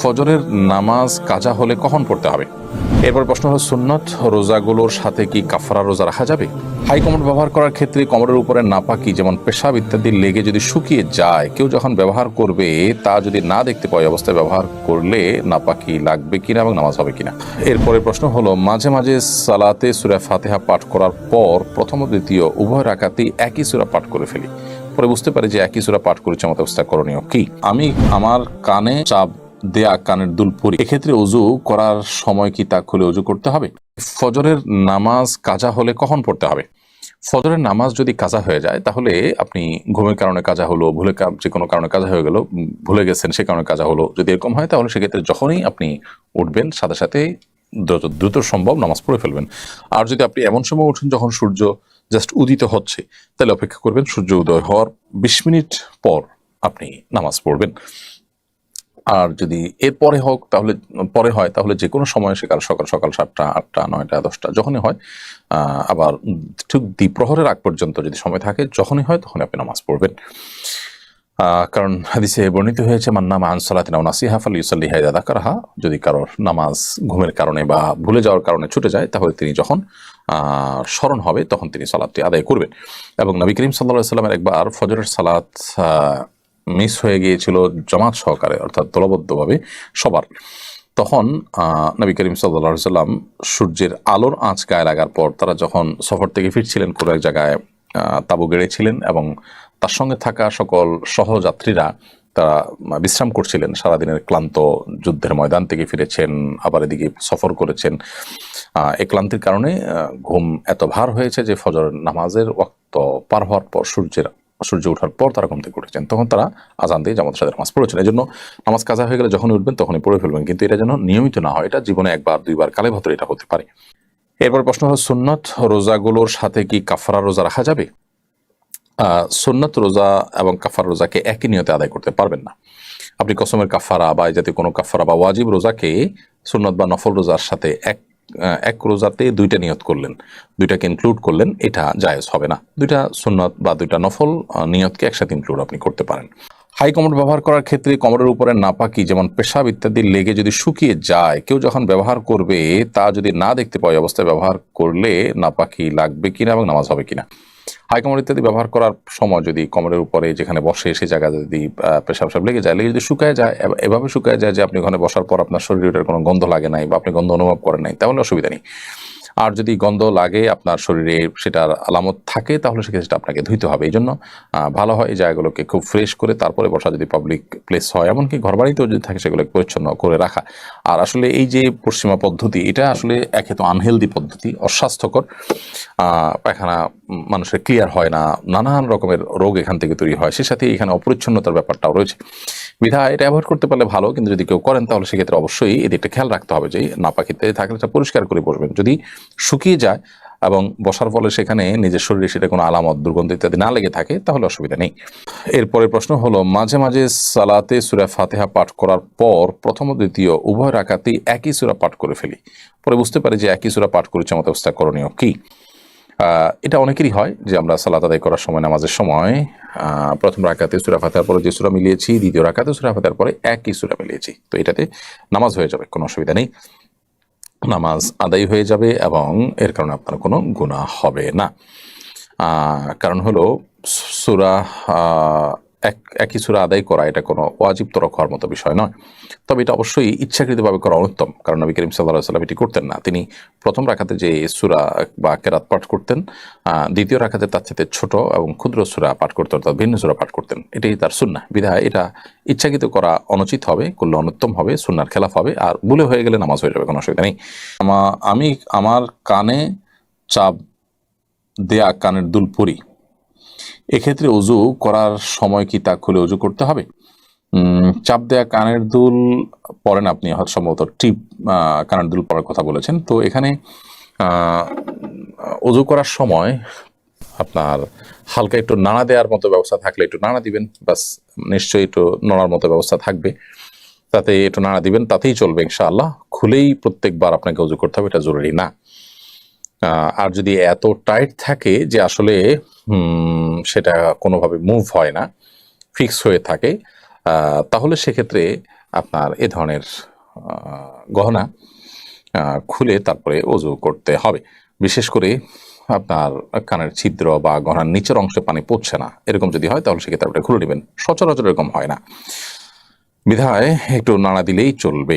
ফজরের নামাজ কাজা হলে কখন পড়তে হবে? এরপর প্রশ্ন হলো, সুন্নত রোজাগুলোর সাথে কি কাফারা রোজা রাখা যাবে? হাই কমর ব্যবহার করার ক্ষেত্রে কমরের উপরে নাপাকি, যেমন পেশাব ইত্যাদি লেগে যদি শুকিয়ে যায়, কেউ যখন ব্যবহার করবে, তা যদি না দেখতে পায় অবস্থায় ব্যবহার করলে নাপাকি লাগবে কিনা এবং নামাজ হবে কিনা? এরপরে প্রশ্ন হলো, মাঝে মাঝে সালাতে সুরা ফাতেহা পাঠ করার পর প্রথম দ্বিতীয় উভয় রাখাতেই একই সুরা পাঠ করে ফেলি। পরে বুঝতে পারি যে একই সুরা পাঠ করেছে মতো অবস্থা করণীয় কি? আমি আমার কানে চাপ দেয়া কানের দুল পরি। এক্ষেত্রে অজু করার সময় কি তা খুলে অজু করতে হবে? ফজরের নামাজ কাজা হলে কখন পড়তে হবে? ফজরের নামাজ যদি কাজা হয়ে যায়, তাহলে আপনি ঘুমের কারণে কাজা হলো, ভুলে যে কোনো কারণে কাজা হয়ে গেল ভুলে গেছেন, সে কারণে কাজা হলো, যদি এরকম হয়, তাহলে সেক্ষেত্রে যখনই আপনি উঠবেন, সাথে সাথে দ্রুত দ্রুত সম্ভব নামাজ পড়ে ফেলবেন। আর যদি আপনি এমন সময় উঠেন যখন সূর্য জাস্ট উদিত হচ্ছে, তাহলে অপেক্ষা করবেন সূর্য উদয় হওয়ার বিশ মিনিট পর আপনি নামাজ পড়বেন। আর যদি এর পরে হোক, তাহলে, পরে হয়, তাহলে যে কোনো সময় সে কাল সকাল সকাল সাতটা, আটটা, নয়টা, দশটা, যখনই হয় আবার ঠিক দ্বিপ্রহরের আগ পর্যন্ত যদি সময় থাকে, যখনই হয় তখন আপনি নামাজ পড়বেন। কারণ হাদিসে বর্ণিত হয়েছে মান্না মান সালাতিনা নাসিহা ফাল ইউসাল্লি হায়দা কারাহা যদি কারোর নামাজ ঘুমের কারণে বা ভুলে যাওয়ার কারণে ছুটে যায়, তাহলে তিনি যখন স্মরণ হবে, তখন তিনি সালাদটি আদায় করবেন। এবং নবী করিম সাল্লাহ সাল্লামের একবার ফজরের সালাত মিস হয়ে গিয়েছিল জমাত সহকারে, অর্থাৎ দলবদ্ধভাবে সবার। তখন নবী করিম সাল্লা সাল্লাম সূর্যের আলোর আঁচ গায়ে লাগার পর তারা যখন সফর থেকে ফিরছিলেন, কোনো এক জায়গায় তাঁবু গেড়েছিলেন এবং তার সঙ্গে থাকা সকল সহযাত্রীরা তারা বিশ্রাম করছিলেন। সারাদিনের ক্লান্ত যুদ্ধের ময়দান থেকে ফিরেছেন, আবার এদিকে সফর করেছেন। এই ক্লান্তির কারণে ঘুম এত ভার হয়েছে যে ফজর নামাজের ওয়াক্ত পার হওয়ার পর সূর্যের সূর্য ওঠার পর তারা ঘুম থেকে উঠেছেন। তখন তারা আজান দিয়ে জামাতের সাথে নামাজ পড়েছেন। এই জন্য নামাজ কাজা হয়ে গেলে যখনই উঠবেন তখনই পড়ে ফেলবেন। কিন্তু এটা যেন নিয়মিত না হয়, এটা জীবনে একবার, দুইবার কালে ভেতরে এটা হতে পারে। এরপর প্রশ্ন হলো, সুন্নত রোজাগুলোর সাথে কি কাফারা রোজা রাখা যাবে? সুন্নত রোজা এবং কাফার রোজাকে একই নিয়তে আদায় করতে পারবেন না। আপনি কসমের কাফারা বা এই জাতীয় কোনো কাফারা বা ওয়াজিব রোজাকে সুন্নত বা নফল রোজার সাথে এক এক রোজাতে দুইটা নিয়ত করলেন, দুইটাকে ইনক্লুড করলেন, এটা জায়েজ হবে না। দুইটা সুন্নত বা দুইটা নফল নিয়তকে একসাথে ইনক্লুড আপনি করতে পারেন। হাই কমর ব্যবহার করার ক্ষেত্রে কমরের উপরে নাপাকি, যেমন পেশাব ইত্যাদি লেগে যদি শুকিয়ে যায়, কেউ যখন ব্যবহার করবে, তা যদি না দেখতে পায় অবস্থায় ব্যবহার করলে নাপাকি লাগবে কিনা এবং নামাজ হবে কিনা? হাই কমর ইত্যাদি ব্যবহার করার সময় যদি কমরের উপরে যেখানে বসে সেই জায়গা যদি পেশাব সাপ লেগে যায়, লেগে যদি শুকায় যায় এভ- এভাবে শুকায় যায় যে আপনি ওখানে বসার পর আপনার শরীরের কোনো গন্ধ লাগে নাই বা আপনি গন্ধ অনুভব করেন নাই, তাহলে অসুবিধা নেই। আর যদি গন্ধ লাগে আপনার শরীরে সেটার আলামত থাকে, তাহলে সেক্ষেত্রে আপনাকে ধুইতে হবে। এই জন্য ভালো হয় এই জায়গাগুলোকে খুব ফ্রেশ করে তারপরে বসা যদি পাবলিক প্লেস হয়, এমনকি ঘর বাড়িতেও যদি থাকে সেগুলোকে পরিচ্ছন্ন করে রাখা। আর আসলে এই যে পশ্চিমা পদ্ধতি, এটা আসলে একে তো আনহেলদি পদ্ধতি, অস্বাস্থ্যকর। পায়খানা মানুষের ক্লিয়ার হয় না, নানান রকমের রোগ এখান থেকে তৈরি হয়। সে সাথে এখানে অপরিচ্ছন্নতার ব্যাপারটাও রয়েছে। বিধা, এটা অ্যাভয়েড করতে পারলে ভালো, কিন্তু যদি কেউ করেন, তাহলে সেক্ষেত্রে অবশ্যই এদিকটা খেয়াল রাখতে হবে যে নাপাকিতে থাকলে পরিষ্কার করে বসবেন। যদি শুকিয়ে যায় এবং বসার ফলে সেখানে নিজের শরীরে সেটা কোনো আলামত, দুর্গন্ধ ইত্যাদি না লেগে থাকে, তাহলে অসুবিধা নেই। এরপরে প্রশ্ন হলো, মাঝে মাঝে সালাতে সুরা ফাতেহা পাঠ করার পর প্রথম দ্বিতীয় উভয় রাখাতেই একই সুরা পাঠ করে ফেলি। পরে বুঝতে পারি যে একই সুরা পাঠ করেছে মতো অবস্থা করণীয় কি। এটা অনেকেরই হয় যে আমরা সালাত আদায় করার সময়, নামাজের সময় প্রথম রাকাতে সুরা ফাতার পরে যে সুরা মিলিয়েছি, দ্বিতীয় রাকাতে সুরা ফাতার পরে একই সুরা মিলিয়েছি। তো এটাতে নামাজ হয়ে যাবে, কোনো অসুবিধা নেই। নামাজ আদায় হয়ে যাবে এবং এর কারণে আপনার কোনো গুণা হবে না। কারণ হলো সুরা এক, একই সুরা আদায় করা এটা কোনো ওয়াজিব তরক হওয়ার মতো বিষয় নয়। তবে এটা অবশ্যই ইচ্ছাকৃতভাবে করা অনুত্তম, কারণ নবী করিম সাল্লাহ সাল্লাম এটি করতেন না। তিনি প্রথম রাখাতে যে সুরা বা কেরাত পাঠ করতেন দ্বিতীয় রাখাতে তার সাথে ছোট এবং ক্ষুদ্র সুরা পাঠ করতেন অর্থাৎ ভিন্ন সুরা পাঠ করতেন। এটাই তার সুন্না বিধায় এটা ইচ্ছাকৃত করা অনুচিত হবে, করলে অনুত্তম হবে সুন্নার খেলাফ হবে, আর ভুলে হয়ে গেলে নামাজ হয়ে যাবে, কোনো অসুবিধা নেই। আমি আমার কানে চাপ দেয়া কানের দুল পরি। এক্ষেত্রে অজু করার সময় কি তা খুলে অজু করতে হবে? চাপ দেয়া কানের দুল পরেন আপনি সম্ভবত টিপ কানের দুল পরার কথা বলেছেন। তো এখানে অজু করার সময় আপনার হালকা একটু নাড়া দেওয়ার মতো ব্যবস্থা থাকলে একটু নাড়া দিবেন। বাস নিশ্চয়ই একটু নড়ার মতো ব্যবস্থা থাকবে। তাতে একটু নাড়া দিবেন, তাতেই চলবে ইনশাআল্লাহ। খুলেই প্রত্যেকবার আপনাকে অজু করতে হবে, এটা জরুরি না। আর যদি এত টাইট থাকে যে আসলে সেটা কোনোভাবে মুভ হয় না ফিক্স হয়ে থাকে তাহলে সেক্ষেত্রে আপনার এ ধরনের গহনা খুলে তারপরে অজু করতে হবে। বিশেষ করে আপনার কানের ছিদ্র বা গহনার নিচের অংশে পানি পড়ছে না, এরকম যদি হয় তাহলে সেক্ষেত্রে আপনি খুলে নেবেন। সচরাচর এরকম হয় না। বিধায় একটু নাড়া দিলেই চলবে।